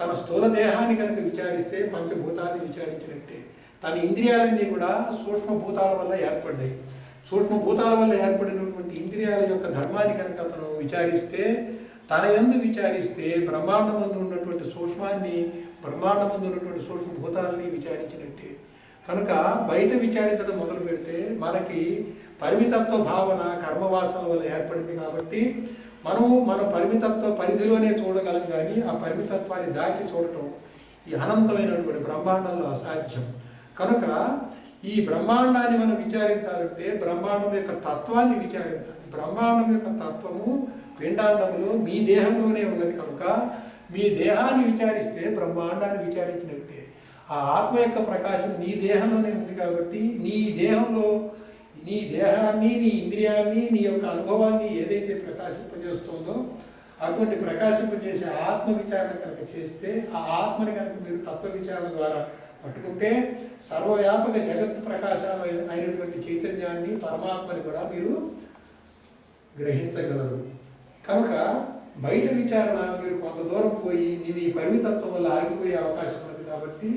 తన స్థూల దేహాన్ని కనుక విచారిస్తే పంచభూతాన్ని విచారించినట్టే. తన ఇంద్రియాలన్నీ కూడా సూక్ష్మభూతాల వల్ల ఏర్పడ్డాయి. సూక్ష్మభూతాల వల్ల ఏర్పడినటువంటి ఇంద్రియాల యొక్క ధర్మాన్ని కనుక అతను విచారిస్తే తన ఎందు విచారిస్తే బ్రహ్మాండమందు ఉన్నటువంటి సూక్ష్మాన్ని బ్రహ్మాండమందు ఉన్నటువంటి సూక్ష్మభూతాలని విచారించినట్టే. కనుక బయట విచారించడం మొదలు పెడితే మనకి పరిమితత్వ భావన కర్మవాసన వల్ల ఏర్పడింది కాబట్టి మనము మన పరిమితత్వ పరిధిలోనే చూడగలం కానీ ఆ పరిమితత్వాన్ని దాటి చూడటం ఈ అనంతమైనటువంటి బ్రహ్మాండంలో అసాధ్యం. కనుక ఈ బ్రహ్మాండాన్ని మనం విచారించాలంటే బ్రహ్మాండం యొక్క తత్వాన్ని విచారించాలి. బ్రహ్మాండం యొక్క తత్వము పిండాండంలో మీ దేహంలోనే ఉన్నది కనుక మీ దేహాన్ని విచారిస్తే బ్రహ్మాండాన్ని విచారించినట్టే. ఆ ఆత్మ యొక్క ప్రకాశం నీ దేహంలోనే ఉంది కాబట్టి నీ దేహంలో నీ దేహాన్ని నీ ఇంద్రియాన్ని నీ యొక్క అనుభవాన్ని ఏదైతే ప్రకాశింపజేస్తుందో అటువంటి ప్రకాశింపజేసే ఆత్మ విచారణ కనుక చేస్తే ఆ ఆత్మని కనుక మీరు తత్వ విచారణ ద్వారా పట్టుకుంటే సర్వవ్యాపక జగత్ ప్రకాశం అయినటువంటి చైతన్యాన్ని పరమాత్మని కూడా మీరు గ్రహించగలరు. కనుక బయట విచారణ మీరు కొంత దూరం పోయి నేను ఈ పరిమితత్వం వల్ల ఆగిపోయే అవకాశం ఉంది కాబట్టి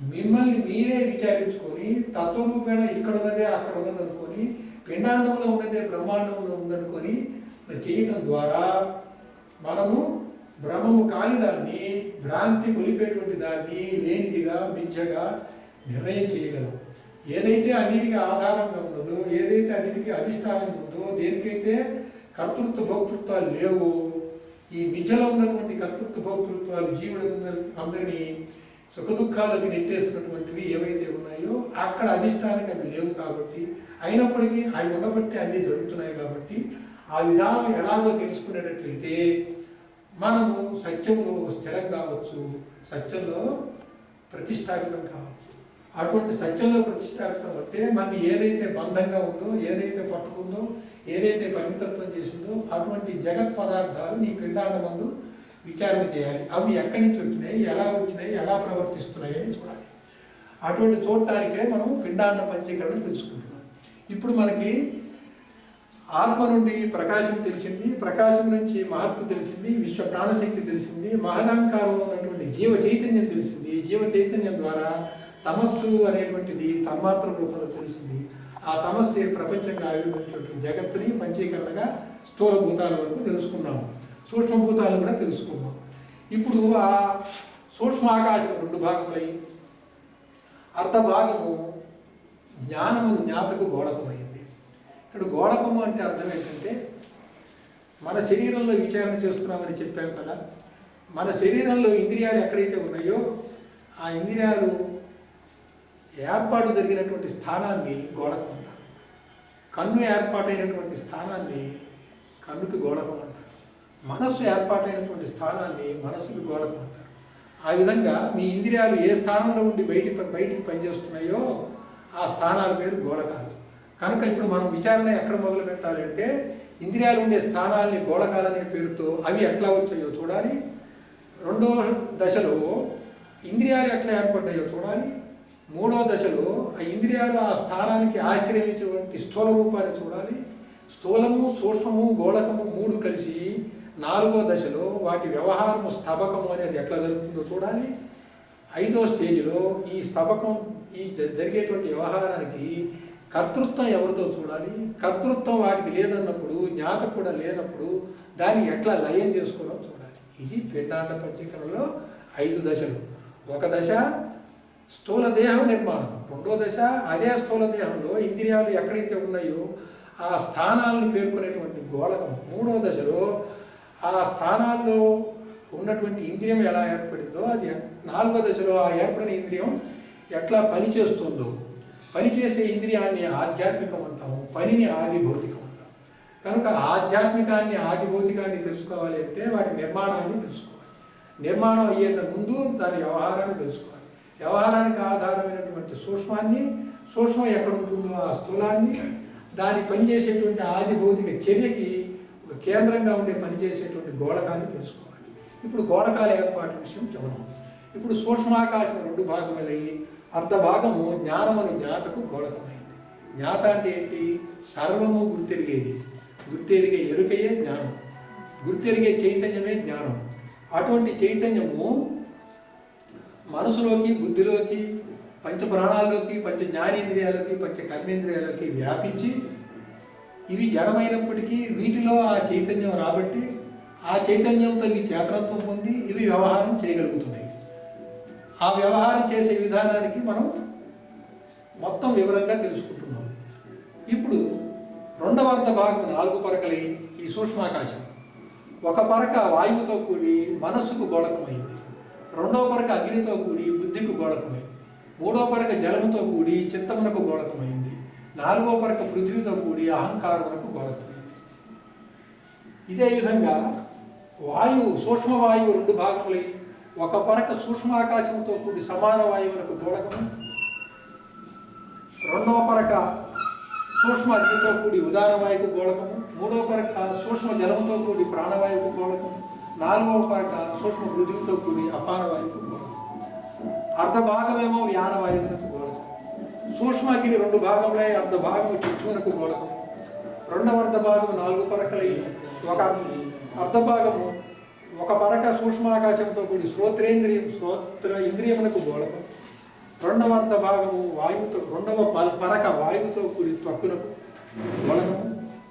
మిమ్మల్ని మీరే విచారించుకొని తత్వరూపేణ ఇక్కడ ఉన్నదే అక్కడ ఉన్నది అనుకొని పిండాండంలో ఉన్నదే బ్రహ్మాండంలో ఉందనుకొని చేయటం ద్వారా మనము భ్రమము కాని దాన్ని భ్రాంతి కొలిపేటువంటి దాన్ని లేనిదిగా మిథ్యగా నిర్ణయం చేయగలం. ఏదైతే అన్నిటికీ ఆధారంగా ఉండదో ఏదైతే అన్నిటికీ అధిష్టానం ఉందో దేనికైతే కర్తృత్వ భోక్తృత్వాలు లేవు ఈ మిథ్యలో ఉన్నటువంటి కర్తృత్వ భోక్తృత్వాలు జీవుడు అందరినీ సుఖదుఖాలకు నెట్టేస్తున్నటువంటివి ఏవైతే ఉన్నాయో అక్కడ అధిష్టానికి అవి లేవు కాబట్టి అయినప్పటికీ అవి ఉండబట్టి అన్నీ జరుగుతున్నాయి కాబట్టి ఆ విధానం ఎలాగో తెలుసుకునేటట్లయితే మనము సత్యంలో స్థిరం కావచ్చు సత్యంలో ప్రతిష్టాపితం కావచ్చు. అటువంటి సత్యంలో ప్రతిష్టాపితం అంటే మనకి ఏదైతే బంధంగా ఉందో ఏదైతే పట్టుకుందో ఏదైతే పరిమితత్వం చేసిందో అటువంటి జగత్ పదార్థాలు నీ పిండాండమందు విచారణ చేయాలి. అవి ఎక్కడి నుంచి వచ్చినాయి ఎలా వచ్చినాయి ఎలా ప్రవర్తిస్తున్నాయి అని చూడాలి. అటువంటి చూడటానికే మనం పిండాన్న పంచీకరణ తెలుసుకుంటున్నాం. ఇప్పుడు మనకి ఆత్మ నుండి ప్రకాశం తెలిసింది ప్రకాశం నుంచి మహత్వం తెలిసింది విశ్వ ప్రాణశక్తి తెలిసింది మహదాంకారంలో ఉన్నటువంటి జీవ చైతన్యం తెలిసింది. జీవ చైతన్యం ద్వారా తమస్సు అనేటువంటిది తన్మాత్ర రూపంలో తెలిసింది. ఆ తమస్సే ప్రపంచంగా ఆవిర్భవించినటువంటి జగత్తుని పంచీకరణగా స్థూల భూతాల వరకు తెలుసుకున్నాము. సూక్ష్మభూతాలు కూడా తెలుసుకున్నాం. ఇప్పుడు ఆ సూక్ష్మ ఆకాశం రెండు భాగములై అర్ధభాగము జ్ఞానము జ్ఞాతకు గోళకమైంది. ఇక్కడ గోళకము అంటే అర్థం ఏంటంటే మన శరీరంలో విచారణ చేస్తున్నామని చెప్పాం కదా. మన శరీరంలో ఇంద్రియాలు ఎక్కడైతే ఉన్నాయో ఆ ఇంద్రియాలు ఏర్పాటు జరిగినటువంటి స్థానాన్ని గోళకం అంటారు. కన్ను ఏర్పాటైనటువంటి స్థానాన్ని కన్నుకి గోళకం మనస్సు ఏర్పాటైనటువంటి స్థానాన్ని మనస్సుకి గోడకు అంటారు ఆ విధంగా మీ ఇంద్రియాలు ఏ స్థానంలో ఉండి బయటి బయటికి పనిచేస్తున్నాయో ఆ స్థానాల పేరు గోళకాలు కనుక ఇప్పుడు మనం విచారణ ఎక్కడ మొదలు పెట్టాలంటే ఇంద్రియాలు ఉండే స్థానాల్ని గోళకాలనే పేరుతో అవి ఎట్లా వచ్చాయో చూడాలి. రెండో దశలో ఇంద్రియాలు ఎట్లా ఏర్పడ్డాయో చూడాలి. మూడో దశలో ఆ ఇంద్రియాలు ఆ స్థానానికి ఆశ్రయించినటువంటి స్థూల రూపాన్ని చూడాలి. స్థూలము సూక్ష్మము గోళకము మూడు కలిసి నాలుగో దశలో వాటి వ్యవహారము స్తబకము అనేది ఎట్లా జరుగుతుందో చూడాలి. ఐదో స్టేజ్లో ఈ స్తబకం ఈ జ- జరిగేటువంటి వ్యవహారానికి కర్తృత్వం ఎవరిదో చూడాలి. కర్తృత్వం వాటికి లేదన్నప్పుడు జ్ఞాత కూడా లేనప్పుడు దాన్ని ఎట్లా లయం చేసుకోవాలో చూడాలి. ఇది పిండాండ పంచీకరణలో ఐదు దశలు. ఒక దశ స్థూల దేహం నిర్మాణం. రెండో దశ అదే స్థూల దేహంలో ఇంద్రియాలు ఎక్కడైతే ఉన్నాయో ఆ స్థానాలను పేర్కొనేటువంటి గోళకం మూడో దశలో ఆ స్థానాల్లో ఉన్నటువంటి ఇంద్రియం ఎలా ఏర్పడిందో అది నాలుగో దశలో ఆ ఏర్పడిన ఇంద్రియం ఎట్లా పనిచేస్తుందో. పనిచేసే ఇంద్రియాన్ని ఆధ్యాత్మికం అంటాము పనిని ఆది భౌతికం అంటాం కనుక ఆధ్యాత్మికాన్ని ఆది భౌతికాన్ని తెలుసుకోవాలి అంటే వాటి నిర్మాణాన్ని తెలుసుకోవాలి. నిర్మాణం అయ్యే ముందు దాని వ్యవహారాన్ని తెలుసుకోవాలి. వ్యవహారానికి ఆధారమైనటువంటి సూక్ష్మాన్ని సూక్ష్మం ఎక్కడ ఉంటుందో ఆ స్థూలాన్ని దాని పనిచేసేటువంటి ఆది భౌతిక చర్యకి కేంద్రంగా ఉండే పనిచేసేటువంటి గోళకాన్ని తెలుసుకోవాలి. ఇప్పుడు గోళకాల ఏర్పాటు విషయం చెబుదాం. ఇప్పుడు సూక్ష్మాకాశం రెండు భాగములయ్యి అర్ధ భాగము జ్ఞానమని జ్ఞాతకు గోళకమైంది జ్ఞాత అంటే ఏంటి? సర్వము గుర్తెరిగేది. గుర్తెరిగే ఎరుకయే జ్ఞానం. గుర్తెరిగే చైతన్యమే జ్ఞానం. అటువంటి చైతన్యము మనసులోకి బుద్ధిలోకి పంచ ప్రాణాల్లోకి పంచ జ్ఞానేంద్రియాలకి పంచ కర్మేంద్రియాలకి వ్యాపించి ఇవి జడమైనప్పటికీ వీటిలో ఆ చైతన్యం రాబట్టి ఆ చైతన్యంతో ఇవి చేతనత్వం పొంది ఇవి వ్యవహారం చేయగలుగుతున్నాయి. ఆ వ్యవహారం చేసే విధానానికి మనం మొత్తం వివరంగా తెలుసుకుంటున్నాం. ఇప్పుడు రెండవ అర్ధ భాగం నాలుగు పరకలి ఈ సూక్ష్మాకాశం. ఒక పరక వాయువుతో కూడి మనస్సుకు గోళకమైంది. రెండవ పరక అగ్నితో కూడి బుద్ధికి గోళకమైంది. మూడవ పరక జలముతో కూడి చిత్తమునకు గోళకమైంది. నాలుగో పరక పృథ్వీతో కూడి అహంకారమునకు గోళకమైంది ఇదే విధంగా వాయువు సూక్ష్మ వాయువు రెండు భాగములై ఒక పరక సూక్ష్మాకాశంతో కూడి సమాన వాయువులకు గోళకము రెండవ పరక సూక్ష్మ అగ్నితో కూడి ఉదార వాయువు గోళకము మూడవ పరక సూక్ష్మ జలముతో కూడి ప్రాణవాయువు గోళకము నాలుగవ పరక సూక్ష్మ పృథ్వీతో కూడి అపార వాయువు గోళకం అర్ధ భాగమేమో వ్యాన రెండు భాగములై అర్ధ భాగము చిచ్చునకు మూలకం. రెండవ అర్ధ భాగము నాలుగు పరకలై ఒక అర్ధ భాగము ఒక పరక సూక్ష్మాకాశంతో కూడి శ్రోత్రేంద్రియం శ్రోత్ర ఇంద్రియములకు గోళకం రెండవ అర్ధ భాగము వాయువుతో రెండవ పరక వాయువుతో కూడి త్వక్కునకు గోళకము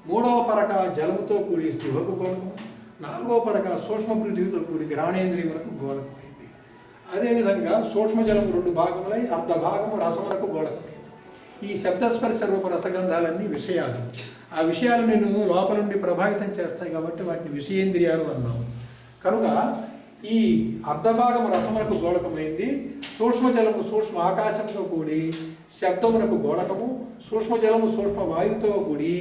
మూడవ పరక జలముతో కూడి శివకు గోళకము నాలుగవ పరక సూక్ష్మ పృథివీతో కూడి గ్రాణేంద్రియములకు గోళకమైంది అదేవిధంగా సూక్ష్మ జలము రెండు భాగములై అర్ధ భాగము రసములకు గోళకమైంది ఈ శబ్దస్పర్శ రూప రసగంధాలన్నీ విషయాలు. ఆ విషయాలు నేను లోపల నుండి ప్రభావితం చేస్తాయి కాబట్టి వాటిని విషయేంద్రియాలు అన్నాం కనుక ఈ అర్ధభాగము రసమునకు గోళకమైంది సూక్ష్మజలము సూక్ష్మ ఆకాశంతో కూడి శబ్దమునకు గోళకము సూక్ష్మజలము సూక్ష్మ వాయువుతో కూడి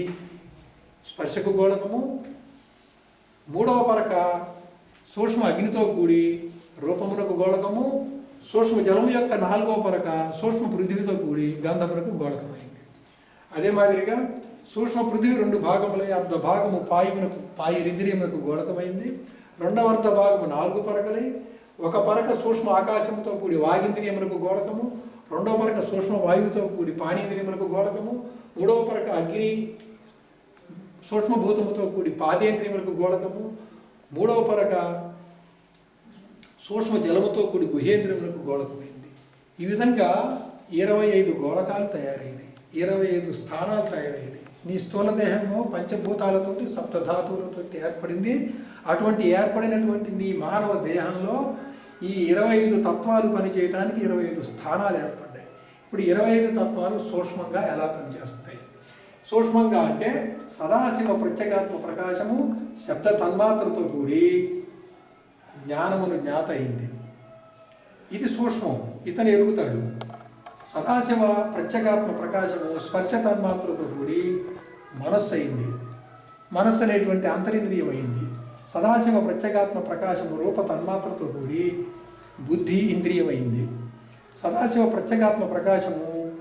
స్పర్శకు గోళకము మూడవ పరక సూక్ష్మ అగ్నితో కూడి రూపమునకు గోళకము సూక్ష్మ జలము యొక్క నాలుగవ పరక సూక్ష్మ పృథివీతో కూడి గంధమునకు గోళకమైంది. అదే మాదిరిగా సూక్ష్మ పృథివీ రెండు భాగములై అర్ధ భాగము పాయుమునకు పాయిరింద్రియములకు గోళకమైంది. రెండవ అర్ధ భాగము నాలుగు పరకలై ఒక పరక సూక్ష్మ ఆకాశంతో కూడి వాగింద్రియములకు గోళకము రెండవ పరక సూక్ష్మ వాయువుతో కూడి పానీంద్రియములకు గోళకము మూడవ పరక అగ్ని సూక్ష్మభూతముతో కూడి పాదేంద్రియములకు గోళకము మూడవ పరక సూక్ష్మ జలముతో కూడి గుహేంద్రములకు గోళకమైంది. ఈ విధంగా ఇరవై ఐదు గోళకాలు తయారైనాయి. ఇరవై ఐదు స్థానాలు తయారైనాయి. నీ స్థూల దేహము పంచభూతాలతోటి సప్తధాతువులతో ఏర్పడింది. అటువంటి ఏర్పడినటువంటి నీ మానవ దేహంలో ఈ ఇరవై ఐదు తత్వాలు పనిచేయడానికి ఇరవై ఐదు స్థానాలు ఏర్పడ్డాయి. ఇప్పుడు ఇరవై ఐదు తత్వాలు సూక్ష్మంగా ఎలా పనిచేస్తాయి? సూక్ష్మంగా అంటే సదాశివ ప్రత్యేగాత్మ ప్రకాశము శబ్ద తన్మాత్రతో కూడి జ్ఞానమును జ్ఞాత అయింది ఇది సూక్ష్మం. ఇతను ఎరుగుతాడు. సదాశివ ప్రత్యేగాత్మ ప్రకాశము స్పర్శ తన్మాత్రతో కూడి మనస్సు అయింది మనస్సు అనేటువంటి అంతరింద్రియం అయింది సదాశివ ప్రత్యేగాత్మ ప్రకాశము రూప తన్మాత్రతో కూడి బుద్ధి ఇంద్రియమైంది. సదాశివ ప్రత్యేగాత్మ ప్రకాశము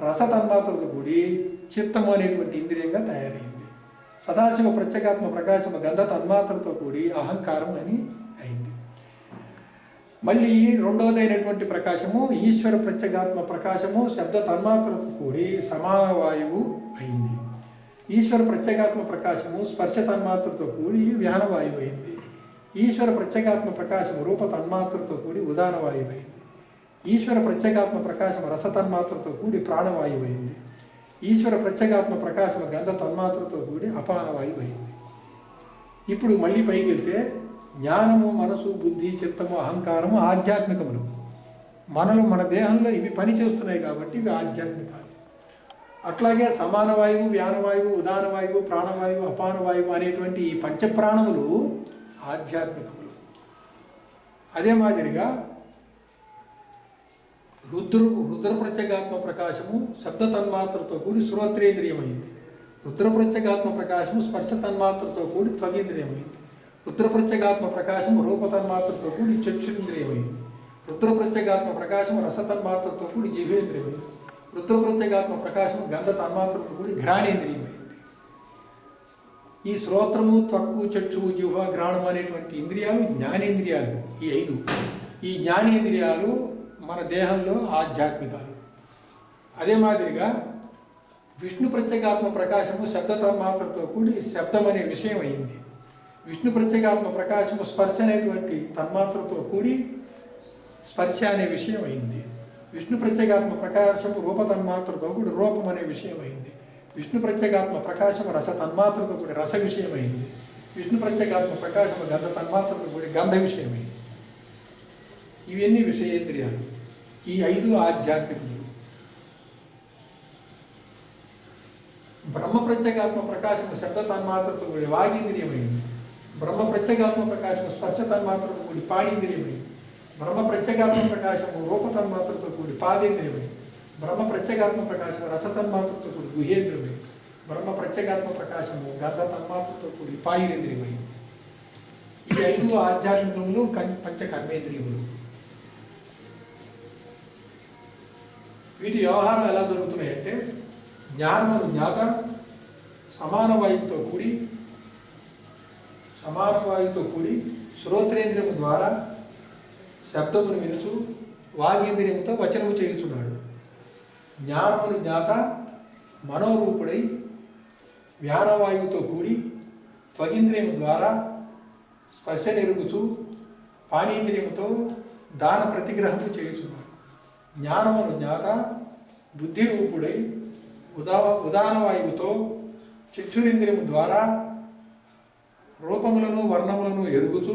రస తన్మాత్రతో కూడి చిత్తము అనేటువంటి ఇంద్రియంగా తయారైంది. సదాశివ ప్రత్యేకాత్మ ప్రకాశం గంధ తన్మాత్రతో కూడి అహంకారం అని అయింది. మళ్ళీ రెండవదైనటువంటి ప్రకాశము ఈశ్వర ప్రత్యేగాత్మ ప్రకాశము శబ్ద తన్మాత్రతో కూడి సమాన వాయువు అయింది. ఈశ్వర ప్రత్యేగాత్మ ప్రకాశము స్పర్శ తన్మాత్రతో కూడి వ్యానవాయువు అయింది. ఈశ్వర ప్రత్యేగాత్మ ప్రకాశము రూప తన్మాత్రతో కూడి ఉదాన వాయువు అయింది. ఈశ్వర ప్రత్యేగాత్మ ప్రకాశం రస తన్మాత్రతో కూడి ప్రాణవాయువు అయింది. ఈశ్వర ప్రత్యేగాత్మ ప్రకాశం గంధ తన్మాత్రతో కూడి అపాన వాయువు అయింది ఇప్పుడు మళ్ళీ పైకి వెళ్తే జ్ఞానము మనసు బుద్ధి చిత్తము అహంకారము ఆధ్యాత్మికములు. మనలో మన దేహంలో ఇవి పని చేస్తున్నాయి కాబట్టి ఇవి ఆధ్యాత్మికాలు. అట్లాగే సమాన వాయువు వ్యానవాయువు ఉదానవాయువు ప్రాణవాయువు అపానవాయువు అనేటువంటి ఈ పంచప్రాణములు ఆధ్యాత్మికములు. అదే మాదిరిగా రుద్రు రుద్రప్రత్యేగాత్మ ప్రకాశము శబ్ద తన్మాత్రతో కూడి శ్రోత్రేంద్రియమైంది రుద్రప్రత్యగాత్మ ప్రకాశము స్పర్శ తన్మాత్రతో కూడి త్వగేంద్రియమైంది. రుద్రప్రత్యేగాత్మ ప్రకాశము రూప తన్మాత్రతో కూడి చక్షుంద్రియమైంది. రుద్రప్రత్యగాత్మ ప్రకాశము రస తన్మాత్రతో కూడి జీవేంద్రియమైంది. రుద్రప్రత్యేగాత్మ ప్రకాశము గంధ తన్మాత్రతో కూడి ఘ్రాణేంద్రియమైంది. ఈ శ్రోత్రము త్వక్కు చక్షువు జిహ్వ గ్రాణం అనేటువంటి ఇంద్రియాలు జ్ఞానేంద్రియాలు. ఈ ఐదు. ఈ జ్ఞానేంద్రియాలు మన దేహంలో ఆధ్యాత్మికాలు. అదే మాదిరిగా విష్ణు ప్రత్యేగాత్మ ప్రకాశము శబ్ద తన్మాత్రతో కూడి శబ్దం అనే విషయం అయింది. విష్ణు ప్రత్యేగాత్మ ప్రకాశము స్పర్శ అనేటువంటి తన్మాత్రతో కూడి స్పర్శ అనే విషయం అయింది. విష్ణు ప్రత్యేగాత్మ ప్రకాశము రూప తన్మాత్రతో కూడి రూపం అనే విషయం అయింది. విష్ణు ప్రత్యేగాత్మ ప్రకాశము రస తన్మాత్రతో కూడి రస విషయమైంది విష్ణు ప్రత్యేగాత్మ ప్రకాశము గంధ తన్మాత్రతో కూడి గంధ విషయమైంది ఇవన్నీ విషయేంద్రియాలు. ఈ ఐదు ఆధ్యాత్మికములు బ్రహ్మ ప్రత్యేగాత్మ ప్రకాశము శబ్ద తన్మాత్రతో కూడి వాగీంద్రియమైంది బ్రహ్మ ప్రత్యేగాత్మ ప్రకాశము స్పర్శ తన్మాత్రతో కూడి పాణీంద్రియమైంది బ్రహ్మ ప్రత్యేగాత్మ ప్రకాశము రూప తన్మాత్రతో కూడి పాదేంద్రియమైంది బ్రహ్మ ప్రత్యేగాత్మ ప్రకాశము రస తన్మాత్రతో కూడి గుహేంద్రియమైంది బ్రహ్మ ప్రత్యేగాత్మ ప్రకాశము గంధ తన్మాత్రతో కూడి పాయిరేంద్రియమైంది ఈ ఐదు ఆధ్యాత్మికములు కం- పంచ కర్మేంద్రియములు. వీటి వ్యవహారం ఎలా జరుగుతున్నాయంటే జ్ఞానమును జ్ఞాత సమాన వాయువుతో కూడి సమాన వాయువుతో కూడి శ్రోత్రేంద్రియము ద్వారా శబ్దమును వినుచు వాగేంద్రియంతో వచనము చేయుచున్నాడు. జ్ఞానమును జ్ఞాత మనోరూపుడై వ్యానవాయువుతో కూడి త్వగింద్రియము ద్వారా స్పర్శ నెరుగుచు పాణీంద్రియముతో దాన ప్రతిగ్రహము చేయుచున్నాడు. జ్ఞానమును జ్ఞాత బుద్ధి రూపుడై ఉదా ఉదానవాయువుతో చక్షురింద్రియము ద్వారా రూపములను వర్ణములను ఎరుగుతూ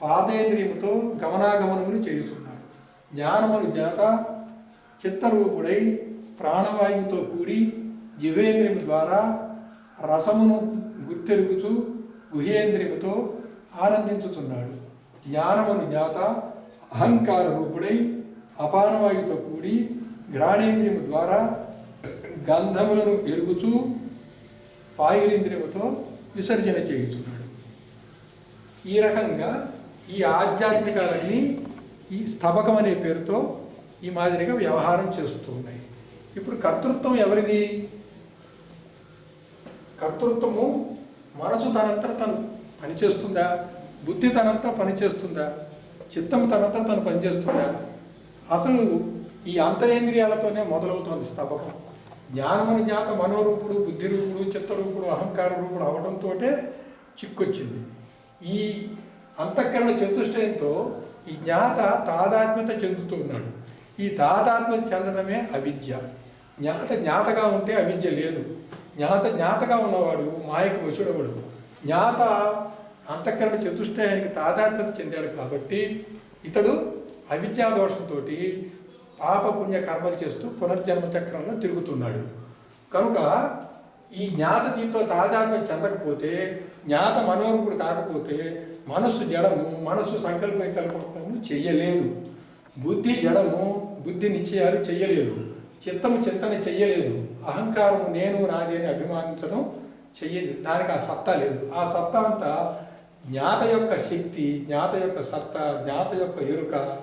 పాదేంద్రియముతో గమనాగమనములు చేయుతున్నాడు జ్ఞానములు జ్ఞాత చిత్తరూపుడై ప్రాణవాయువుతో కూడి జివేంద్రియము ద్వారా రసమును గుర్తెరుగుతూ గుహేంద్రియముతో ఆనందించుతున్నాడు జ్ఞానమును జ్ఞాత అహంకార రూపుడై అపానవాయువుతో కూడి గ్రాణేంద్రియము ద్వారా గంధములను ఎరుగుతూ పాయురింద్రియముతో విసర్జన చేయుచున్నాడు. ఈ రకంగా ఈ ఆధ్యాత్మికాలన్నీ ఈ స్తబకం అనే పేరుతో ఈ మాదిరిగా వ్యవహారం చేస్తూ ఉన్నాయి. ఇప్పుడు కర్తృత్వం ఎవరిది? కర్తృత్వము మనసు తనంతా తను పనిచేస్తుందా? బుద్ధి తనంతా పనిచేస్తుందా? చిత్తం తనంతా తను పనిచేస్తుందా? అసలు ఈ అంతరేంద్రియాలతోనే మొదలవుతోంది స్తబకం జ్ఞానము జ్ఞాత మనోరూపుడు బుద్ధి రూపుడు చిత్తరూపుడు అహంకార రూపుడు అవడంతో చిక్కొచ్చింది. ఈ అంతఃకరణ చతుష్టయంతో ఈ జ్ఞాత తాదాత్మ్యత చెందుతూ ఉన్నాడు. ఈ తాదాత్మ్యత చెందడమే అవిద్య. జ్ఞాత జ్ఞాతగా ఉంటే అవిద్య లేదు. జ్ఞాత జ్ఞాతగా ఉన్నవాడు మాయకు వసుడవడు జ్ఞాత అంతఃకరణ చతుష్టయానికి తాదాత్మ్యత చెందాడు కాబట్టి ఇతడు అవిద్యా దోషంతో పాపపుణ్య కర్మలు చేస్తూ పునర్జన్మ చక్రంలో తిరుగుతున్నాడు. కనుక ఈ జ్ఞాత దీంతో తాదాత్మ్యం చెందకపోతే జ్ఞాత మనోరూపుడు కాకపోతే మనస్సు జడము మనస్సు సంకల్ప వికల్పము చెయ్యలేదు. బుద్ధి జడము బుద్ధి నిశ్చయాలు చెయ్యలేదు. చిత్తము చింతన చెయ్యలేదు. అహంకారం నేను నాది అని అభిమానించడం చెయ్యదు దానికి ఆ సత్తా లేదు. ఆ సత్తా అంతా జ్ఞాత యొక్క శక్తి జ్ఞాత యొక్క సత్తా జ్ఞాత యొక్క ఎరుక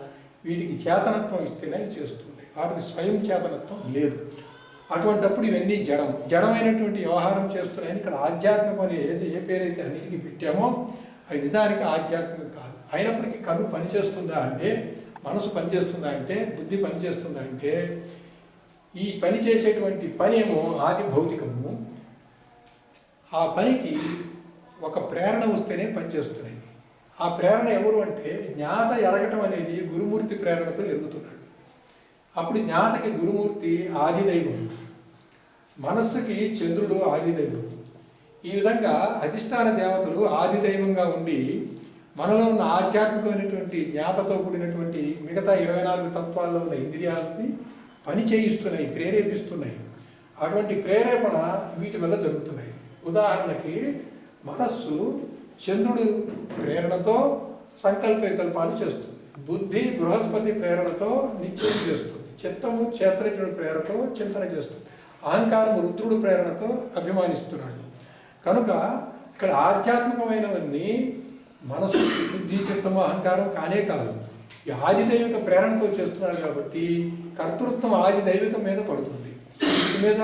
వీటికి చేతనత్వం ఇస్తేనే చేస్తున్నాయి వాటికి స్వయం చేతనత్వం లేదు. అటువంటప్పుడు ఇవన్నీ జడం జడమైనటువంటి వ్యవహారం చేస్తున్నాయని ఇక్కడ ఆధ్యాత్మికం అని ఏది ఏ పేరైతే అన్నిటికీ పెట్టామో అది నిజానికి ఆధ్యాత్మికం కాదు. అయినప్పటికీ కన్ను పనిచేస్తుందా అంటే మనసు పనిచేస్తుందా అంటే బుద్ధి పనిచేస్తుందా అంటే ఈ పని చేసేటువంటి పని ఏమో ఆది భౌతికము. ఆ పనికి ఒక ప్రేరణ వస్తేనే పనిచేస్తున్నాయి. ఆ ప్రేరణ ఎవరు అంటే జ్ఞాత ఎరగటం అనేది గురుమూర్తి ప్రేరణతో ఎరుగుతున్నాడు. అప్పుడు జ్ఞాతకి గురుమూర్తి ఆదిదైవం. మనస్సుకి చంద్రుడు ఆదిదైవం. ఈ విధంగా అధిష్టాన దేవతలు ఆదిదైవంగా ఉండి మనలో ఉన్న ఆధ్యాత్మికమైనటువంటి జ్ఞాతతో కూడినటువంటి మిగతా ఇరవై నాలుగు తత్వాల్లో ఉన్న ఇంద్రియాలని పని చేయిస్తున్నాయి ప్రేరేపిస్తున్నాయి. అటువంటి ప్రేరేపణ వీటి వల్ల జరుగుతున్నాయి. ఉదాహరణకి మనస్సు చంద్రుడు ప్రేరణతో సంకల్పవికల్పాలు చేస్తుంది. బుద్ధి బృహస్పతి ప్రేరణతో నిశ్చయం చేస్తుంది. చిత్తము క్షేత్రజ్ఞుడి ప్రేరణతో చింతన చేస్తుంది. అహంకారం రుద్రుడు ప్రేరణతో అభిమానిస్తున్నాడు. కనుక ఇక్కడ ఆధ్యాత్మికమైనవన్నీ మనసు బుద్ధి చిత్తము అహంకారం కానే కాదు. ఈ ఆదిదైవిక ప్రేరణతో చేస్తున్నాడు కాబట్టి కర్తృత్వం ఆదిదైవికం మీద పడుతుంది. మీద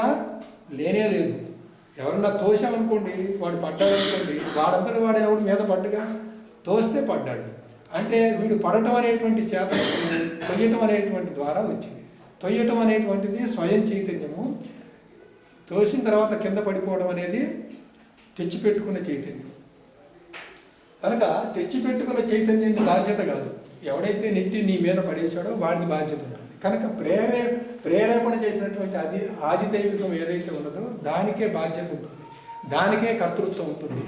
లేనే లేదు. ఎవరన్నా తోసామనుకోండి వాడు పడ్డాడు అనుకోండి వాడంతటి వాడు ఎవడు మీద పడ్డగా? తోస్తే పడ్డాడు. అంటే వీడు పడటం అనేటువంటి చేత తొయ్యటం అనేటువంటి ద్వారా వచ్చింది. తొయ్యటం అనేటువంటిది స్వయం చైతన్యము. తోసిన తర్వాత కింద పడిపోవడం అనేది తెచ్చిపెట్టుకున్న చైతన్యం. కనుక తెచ్చిపెట్టుకున్న చైతన్యం బాధ్యత కాదు. ఎవడైతే నెట్టి నీ మీద పడేశాడో వాడిది బాధ్యత ఉంటుంది. కనుక ప్రేరే ప్రేరేపణ చేసినటువంటి అది ఆదిదైవికం ఏదైతే ఉన్నదో దానికే బాధ్యత ఉంటుంది. దానికే కర్తృత్వం ఉంటుంది.